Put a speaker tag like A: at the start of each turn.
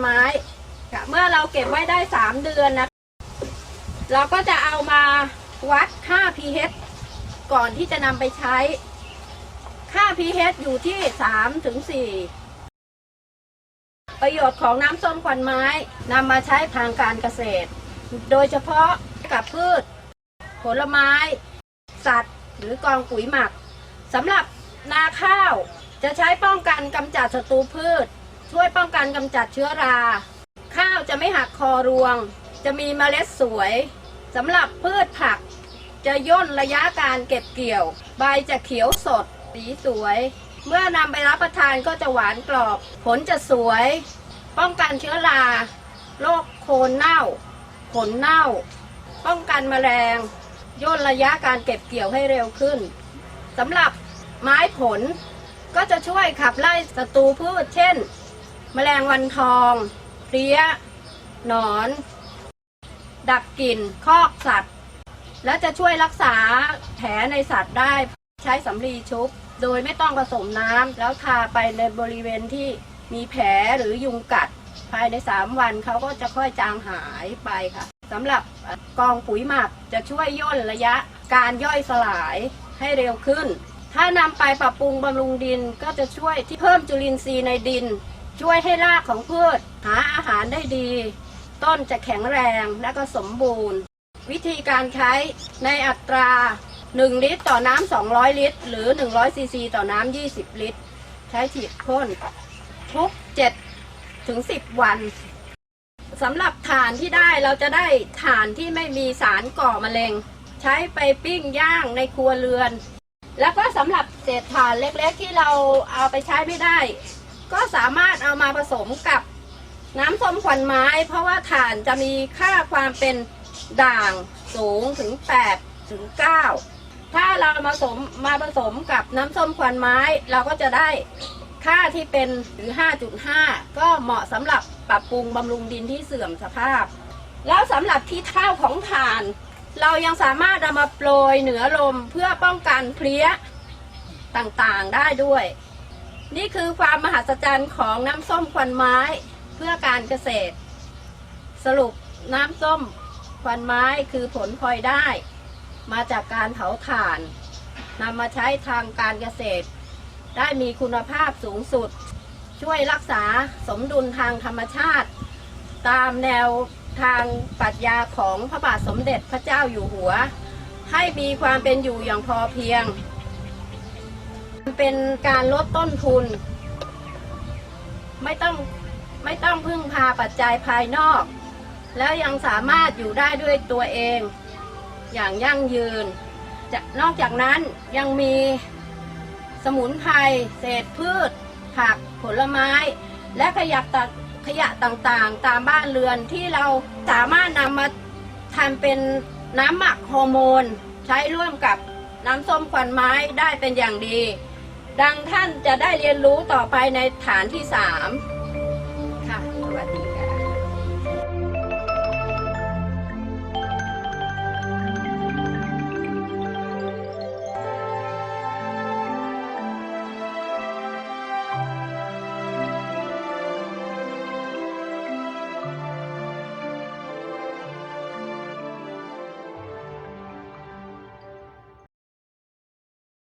A: ไม้ค่ะเมื่อเราเก็บไว้ได้ 3 เดือนนะเราก็จะเอามาวัดค่า pH ก่อนที่จะนำไปใช้ ค่า pH อยู่ที่ 3 ถึง 4 ประโยชน์ของน้ำส้มควันไม้นำมาใช้ทางการเกษตร โดยเฉพาะกับพืช ผลไม้ สัตว์ หรือกองปุ๋ยหมักสำหรับนาข้าวจะใช้ป้องกันกำจัดศัตรูพืช ช่วยป้องกันกำจัดเชื้อรา ข้าวจะไม่หักคอรวง จะมีเมล็ดสวยสำหรับพืชผัก จะย่นระยะการเก็บเกี่ยว ใบจะเขียวสด สีสวย เมื่อนำไปรับประทานก็จะหวานกรอบ ผลจะสวย ป้องกันเชื้อราโรคโคนเน่า ผลเน่า ป้องกันแมลง ย่นระยะการเก็บเกี่ยวให้เร็วขึ้นสำหรับไม้ผลก็จะช่วยขับไล่ศัตรูพืชเช่น แมลงวันทองเพลี้ย หนอน ดับกลิ่น คอกสัตว์ และจะช่วยรักษาแผลในสัตว์ได้ใช้สำลีชุบ โดยไม่ต้องผสมน้ำแล้วทาไปในบริเวณที่มีแผลหรือยุงกัด ภายใน 3 วันเขาก็จะค่อยจางหายไปค่ะสำหรับกองปุ๋ยหมักจะช่วยย่นระยะการย่อยสลายให้เร็วขึ้น ถ้านำไปปรับปรุงบำรุงดินก็จะช่วยที่เพิ่มจุลินทรีย์ในดิน ช่วยให้รากของพืชหาอาหารได้ดี ต้นจะแข็งแรงและก็สมบูรณ์ วิธีการใช้ในอัตรา 1 ลิตรต่อน้ำ200 ลิตร หรือ 100ซีซีต่อน้ำ20 ลิตร ใช้ฉีดพ่นทุก7ถึง10 วันสำหรับถ่านที่ได้เราจะได้ถ่านที่ไม่มีสารก่อมะเร็ง ใช้ไปปิ้งย่างในครัวเรือน แล้วก็สำหรับเศษถ่านเล็กๆที่เราเอาไปใช้ไม่ได้ ก็สามารถเอามาผสมกับน้ำส้มควันไม้ เพราะว่าถ่านจะมีค่าความเป็นด่างสูงถึง 8 ถึง 9 ถ้าเรามาผสมมาผสมกับน้ำส้มควันไม้ เราก็จะได้ค่าที่เป็นหรือ 5.5 ก็เหมาะสำหรับปรับปรุงบำรุงดินที่เสื่อมสภาพ แล้วสำหรับที่เท่าของถ่าน เรายังสามารถเอามาโปรยเหนือลมเพื่อป้องกันเพลี้ยต่างๆได้ด้วย นี่คือความมหัศจรรย์ของน้ำส้มควันไม้เพื่อการเกษตร สรุปน้ำส้มควันไม้คือผลพลอยได้ มาจากการเผาถ่านนำมาใช้ทางการเกษตร ได้มีคุณภาพสูงสุด ช่วยรักษาสมดุลทางธรรมชาติ ตามแนวทางปรัชญาของพระบาทสมเด็จพระเจ้าอยู่หัว ให้มีความเป็นอยู่อย่างพอเพียง เป็นการลดต้นทุน ไม่ต้องไม่ต้องพึ่งพาปัจจัยภายนอก แล้วยังสามารถอยู่ได้ด้วยตัวเอง อย่างยั่งยืนจะนอกจากนั้นยังมีสมุนไพรเศษพืช ผักผลไม้ และขยะตะขยะต่างๆ ตามบ้านเรือนที่เราสามารถนำมาทำเป็นน้ำหมักฮอร์โมน ใช้ร่วมกับน้ำส้มควันไม้ได้เป็นอย่างดี ดังท่านจะได้เรียนรู้ต่อไปในฐานที่สาม